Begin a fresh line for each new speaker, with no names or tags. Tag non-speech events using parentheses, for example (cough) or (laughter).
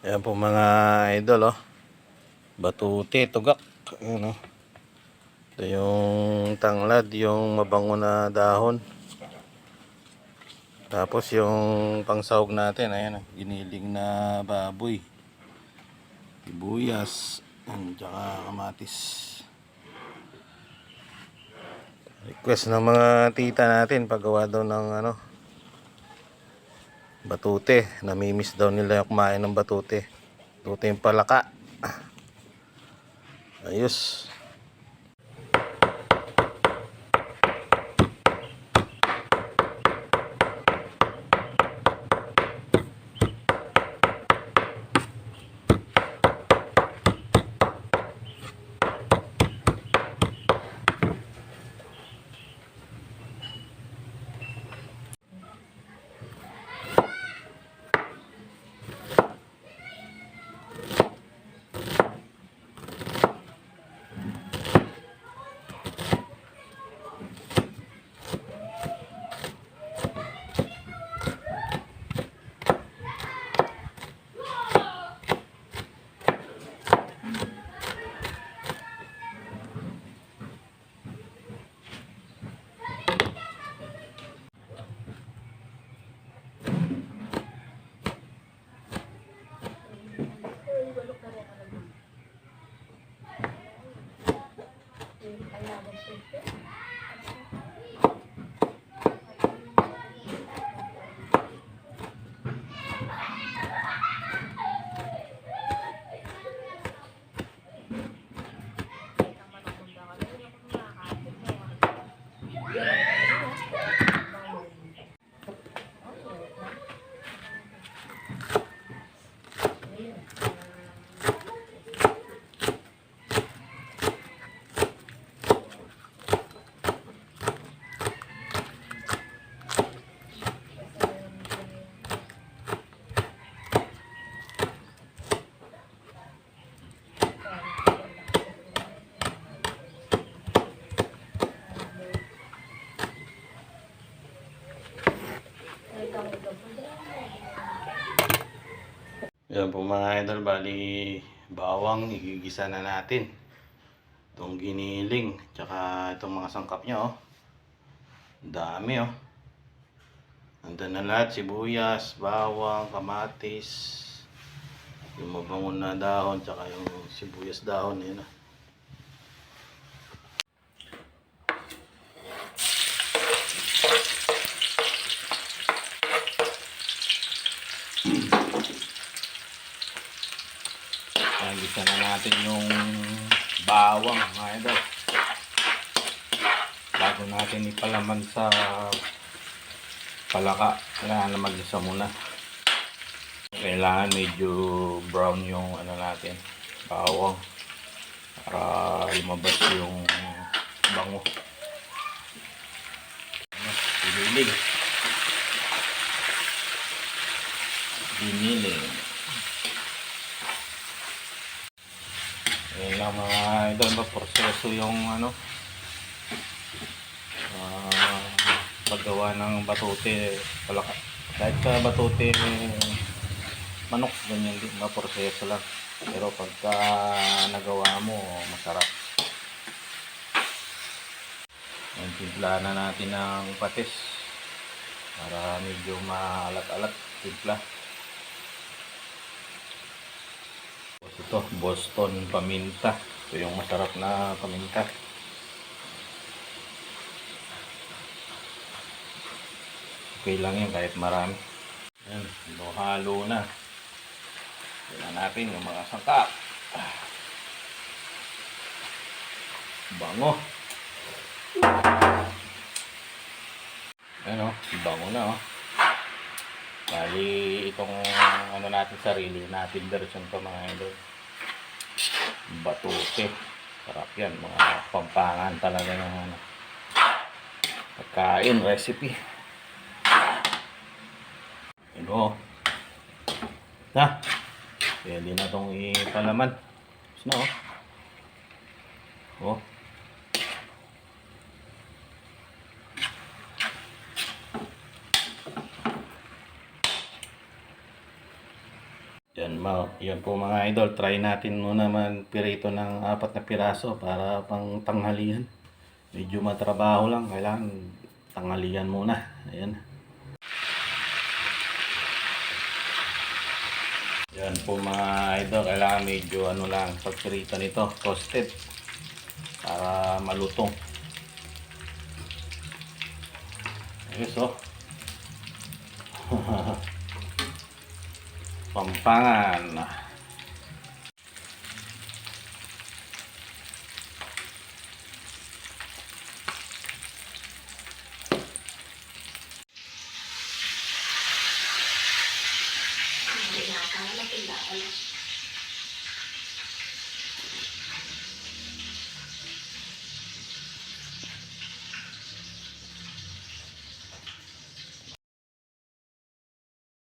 Ayan po mga idol oh. Batute, tugak. Ayan oh. Ito yung tanglad, yung mabango na dahon. Tapos yung pangsahog natin, ayan oh. Giniling na baboy. Sibuyas. Ayan, tsaka kamatis. Request ng mga tita natin paggawa daw ng ano batute. Namimiss daw nila yung kumain ng batute. Batute yung palaka. Ayos. Yan po mga idol, bali bawang igigisa na natin. Itong giniling, tsaka itong mga sangkap niya oh. Dami oh. Nandun na lahat, sibuyas, bawang, kamatis, yung mabango na dahon, tsaka yung sibuyas dahon, yun ah. Nagisa na natin yung bawang, mga idol. Bago natin ipalaman sa palaka, kailangan na magisa muna. Kailangan medyo brown yung ano natin, bawang. Para lumabas yung bango. Ano, Giniling. Ayun lang mga idol ba, proseso yung ano, ah, paggawa ng batute, palaka. Kahit sa batute, manok, ganyan din, na proseso lang. Pero pagka nagawa mo, masarap. Ayan, timpla na natin ng patis para medyo maalat-alat timpla. Tapos ito, Boston paminta. Ito yung masarap na paminta. Okay lang yan kahit marami. Ayan, halo na. Tingnan natin yung mga sangkap. Bango. Ano, bango na oh. Bali, itong ano natin sarili natin version to mga idol. Batute. Sarap yan. Mga pampangan talaga ng ano. Pagkain, recipe. Ano? Na. Pwede na itong ipalaman. Tapos na oh. Oh. Yan, ma yan po mga idol. Try natin muna magpirito ng apat na piraso para pang tanghalian. Medyo matrabaho lang. Kailangan tanghalian muna. Ayan. Yan po mga idol. Kailangan medyo ano lang pagpirito nito. Toasted. Para malutong. Ayos oh. (laughs) Pampangan.